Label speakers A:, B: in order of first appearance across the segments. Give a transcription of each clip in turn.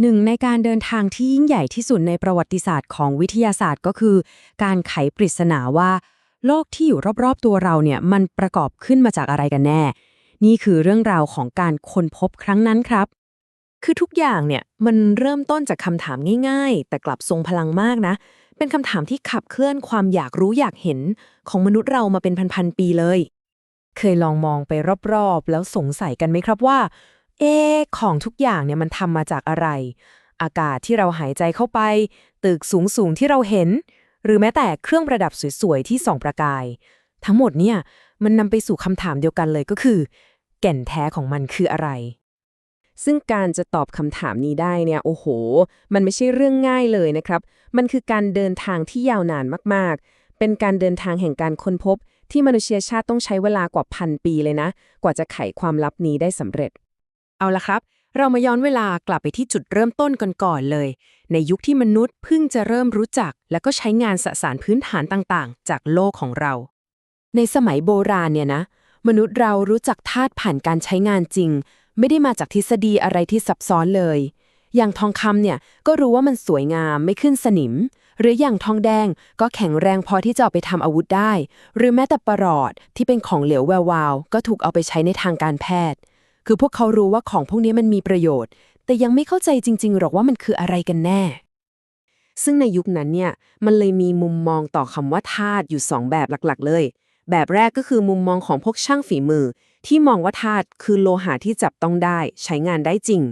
A: หนึ่งในการเดินทางที่ยิ่งใหญ่ที่สุดในประวัติศาสตร์ของวิทยาศาสตร์ก็คือ การไขปริศนาว่า โลกที่อยู่รอบๆตัวเราเนี่ยมันประกอบขึ้นมาจากอะไรกันแน่ นี่คือเรื่องราวของการค้นพบครั้งนั้นครับ
B: คือทุกอย่างเนี่ยมันเริ่มต้นจากคำถามง่าย ๆ แต่กลับทรงพลังมากนะ เป็นคำถามที่ขับเคลื่อนความอยากรู้อยากเห็นของมนุษย์เรามาเป็นพันๆปีเลย เคยลองมองไปรอบๆ แล้วสงสัยกันไหมครับว่า เอะของทุกอย่างเนี่ยมันทำมาจากอะไร อากาศที่เราหายใจเข้าไป ตึกสูงๆที่เราเห็น หรือแม้แต่เครื่องประดับสวยๆที่ส่องประกาย ทั้งหมดเนี่ยมันนำไปสู่คำถามเดียวกันเลยก็คือ แก่นแท้ของมันคืออะไร ซึ่งการจะตอบคำถามนี้ได้เนี่ย โอ้โห มันไม่ใช่เรื่องง่ายเลยนะครับ มันคือการเดินทางที่ยาวนานมากๆ เป็นการเดินทางแห่งการค้นพบ ที่มนุษยชาติต้องใช้เวลากว่าพันปีเลยนะ กว่าจะไขความลับนี้ได้สำเร็จ เอาละครับ เรามาย้อนเวลากลับไปที่จุดเริ่มต้นก่อนๆเลย ในยุคที่มนุษย์เพิ่งจะเริ่มรู้จัก และก็ใช้งานสสารพื้นฐานต่างๆ จากโลกของเรา ในสมัยโบราณเนี่ยนะ มนุษย์เรารู้จักธาตุผ่านการใช้งานจริง ไม่ได้มาจากทฤษฎีอะไรที่ซับซ้อนเลย อย่างทองคำเนี่ยก็รู้ว่ามันสวยงามไม่ขึ้นสนิม หรืออย่างทองแดงก็แข็งแรงพอที่จะเอาไปทำอาวุธได้ หรือแม้แต่ประหลอดที่เป็นของเหลวแวววาวก็ถูกเอาไปใช้ในทางการแพทย์ คือพวกเขารู้ว่าของพวกนี้มันมีประโยชน์ แต่ยังไม่เข้าใจจริง ๆ หรอกว่ามันคืออะไรกันแน่ ซึ่งในยุคนั้นเนี่ย มันเลยมีมุมมองต่อคำว่าธาตุอยู่สองแบบหลักๆ เลย แบบแรกก็คือมุมมองของพวกช่างฝีมือ ที่มองว่าธาตุคือโลหะที่จับต้องได้ ใช้งานได้จริง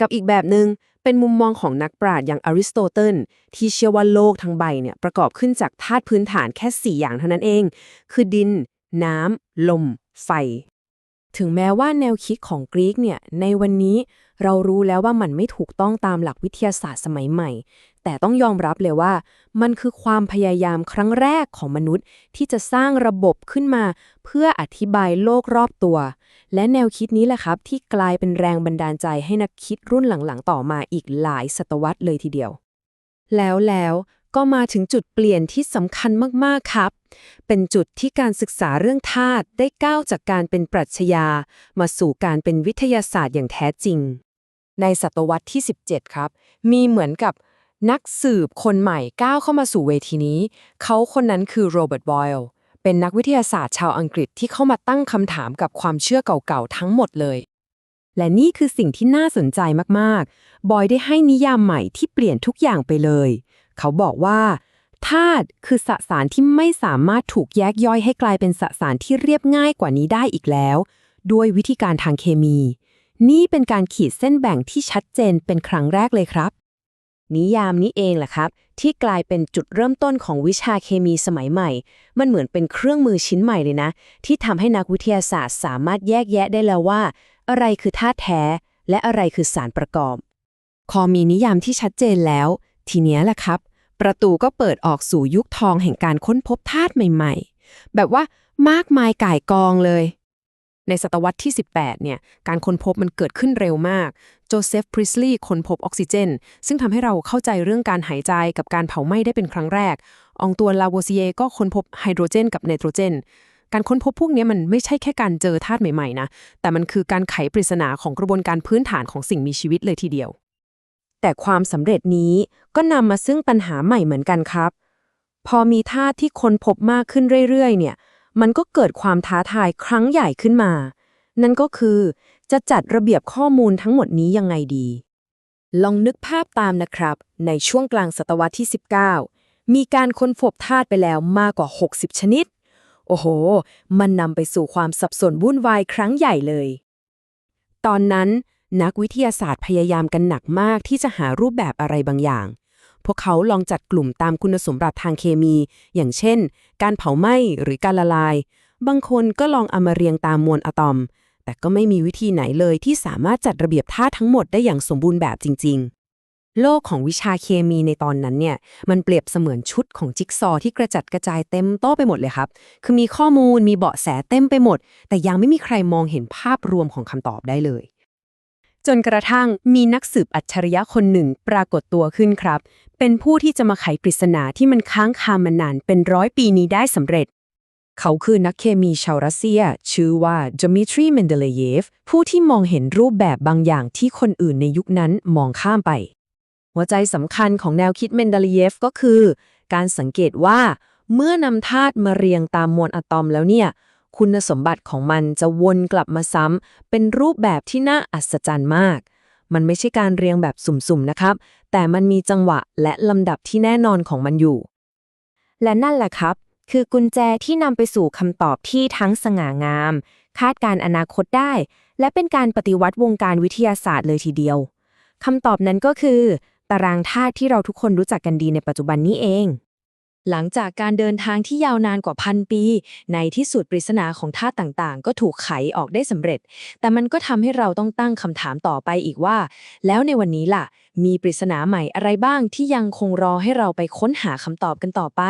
B: กับอีกแบบหนึง่งเป็นมุมมองของนักปราชญ์อย่างอริสโตเติลที่เชื่อว่าโลกทั้งใบเนี่ยประกอบขึ้นจากธาตุพื้นฐานแค่ 4 อย่างเท่านั้นเอง คือดิน น้ำ ลม ไฟ ถึงแม้ว่าแนวคิดของกรีกเนี่ยในวันนี้เรารู้แล้วว่ามันไม่ถูกต้องตามหลักวิทยาศาสตร์สมัยใหม่ แต่ต้องยอมรับเลยว่า มันคือความพยายามครั้งแรกของมนุษย์ ที่จะสร้างระบบขึ้นมา เพื่ออธิบายโลกรอบตัว และแนวคิดนี้แหละครับ ที่กลายเป็นแรงบันดาลใจให้นักคิดรุ่นหลังๆ ต่อมาอีกหลายศตวรรษเลยทีเดียว แล้วแล้ว ก็มาถึงจุดเปลี่ยนที่สำคัญมากๆครับ เป็นจุดที่การศึกษาเรื่องธาตุได้ก้าวจากการเป็นปรัชญา มาสู่การเป็นวิทยาศาสตร์อย่างแท้จริง ในศตวรรษที่ 17 ครับ มีเหมือนกับนักสืบคนใหม่ก้าวเข้ามาสู่เวทีนี้ เขาคนนั้นคือโรเบิร์ตบอยล์เป็นนักวิทยาศาสตร์ชาวอังกฤษที่เข้ามาตั้งคำถามกับความเชื่อเก่าๆทั้งหมดเลย และนี่คือสิ่งที่น่าสนใจมากๆ บอยได้ให้นิยามใหม่ที่เปลี่ยนทุกอย่างไปเลย เขาบอกว่าธาตุคือสสารที่ไม่สามารถถูกแยกย่อยให้กลายเป็นสสารที่เรียบง่ายกว่านี้ได้อีกแล้ว ด้วยวิธีการทางเคมี นี่เป็นการขีดเส้นแบ่งที่ชัดเจนเป็นครั้งแรกเลยครับ นิยามนี้เองแหละครับ ที่กลายเป็นจุดเริ่มต้นของวิชาเคมีสมัยใหม่ มันเหมือนเป็นเครื่องมือชิ้นใหม่เลยนะ ที่ทำให้นักวิทยาศาสตร์สามารถแยกแยะได้แล้วว่า อะไรคือธาตุแท้ และอะไรคือสารประกอบพอมีนิยามที่ชัดเจนแล้ว ทีเนี้ยแหละครับ ประตูก็เปิดออกสู่ยุคทองแห่งการค้นพบธาตุใหม่ๆ แบบว่ามากมายก่ายกองเลย ในศตวรรษที่ 18 เนี่ย การค้นพบมันเกิดขึ้นเร็วมาก โจเซฟ พริสลีย์ค้นพบออกซิเจน ซึ่งทำให้เราเข้าใจเรื่องการหายใจกับการเผาไหม้ได้เป็นครั้งแรกอองตัวลาโวซิเยก็ค้นพบไฮโดรเจน กับไนโตรเจนการค้นพบพวกนี้มันไม่ใช่แค่การเจอธาตุใหม่ๆนะ แต่มันคือการไขปริศนาของกระบวนการพื้นฐานของสิ่งมีชีวิตเลยทีเดียว แต่ความสำเร็จนี้ก็นำมาซึ่งปัญหาใหม่เหมือนกันครับ พอมีธาตุที่ค้นพบมากขึ้นเรื่อยๆ เนี่ย มันก็เกิดความท้าทายครั้งใหญ่ขึ้นมา นั่นก็คือจะจัดระเบียบข้อมูลทั้งหมดนี้ยังไงดี ลองนึกภาพตามนะครับ ในช่วงกลางศตวรรษที่ 19 มีการค้นพบธาตุไปแล้วมากกว่า 60 ชนิด โอ้โห มันนำไปสู่ความสับสนวุ่นวายครั้งใหญ่เลย ตอนนั้น นักวิทยาศาสตร์พยายามกันหนักมากที่จะหารูปแบบอะไรบางอย่าง พวกเขาลองจัดกลุ่มตามคุณสมบัติทางเคมี อย่างเช่น การเผาไหม้หรือการละลาย บางคนก็ลองเอามาเรียงตามมวลอะตอม แต่ก็ไม่มีวิธีไหนเลยที่สามารถจัดระเบียบธาตุทั้งหมดได้อย่างสมบูรณ์แบบจริง ๆโลกของวิชาเคมีในตอนนั้นเนี่ยมันเปรียบเสมือนชุดของจิ๊กซอว์ที่กระจัดกระจายเต็มโต๊ะไปหมดเลยครับ คือมีข้อมูลมีเบาะแสเต็มไปหมด แต่ยังไม่มีใครมองเห็นภาพรวมของคำตอบได้เลย จนกระทั่งมีนักสืบอัจฉริยะคนหนึ่งปรากฏตัวขึ้นครับ เป็นผู้ที่จะมาไขปริศนาที่มันค้างคามานานเป็นร้อยปีนี้ได้สำเร็จ
A: เขาคือนักเคมีชาวรัสเซีย ชื่อว่าดมิทรีเมนเดเลเยฟ ผู้ที่มองเห็นรูปแบบบางอย่างที่คนอื่นในยุคนั้นมองข้ามไป หัวใจสำคัญของแนวคิดเมนเดเลเยฟก็คือ การสังเกตว่า เมื่อนำธาตุมาเรียงตามมวลอะตอมแล้วเนี่ย คุณสมบัติของมันจะวนกลับมาซ้ำ เป็นรูปแบบที่น่าอัศจรรย์มาก มันไม่ใช่การเรียงแบบสุ่มๆนะครับ แต่มันมีจังหวะและลำดับที่แน่นอนของมันอยู่
B: และนั่นแหละครับ คือกุญแจที่นำไปสู่คำตอบที่ทั้งสง่างาม คาดการณ์อนาคตได้ และเป็นการปฏิวัติวงการวิทยาศาสตร์เลยทีเดียวคำตอบนั้นก็คือ ตารางธาตุที่เราทุกคนรู้จักกันดีในปัจจุบันนี้เอง
A: หลังจากการเดินทางที่ยาวนานกว่าพันปี ในที่สุดปริศนาของธาตุต่างๆ ก็ถูกไขออกได้สำเร็จ แต่มันก็ทำให้เราต้องตั้งคำถามต่อไปอีกว่า แล้วในวันนี้ล่ะ มีปริศนาใหม่อะไรบ้างที่ยังคงรอให้เราไปค้นหาคำตอบกันต่อไป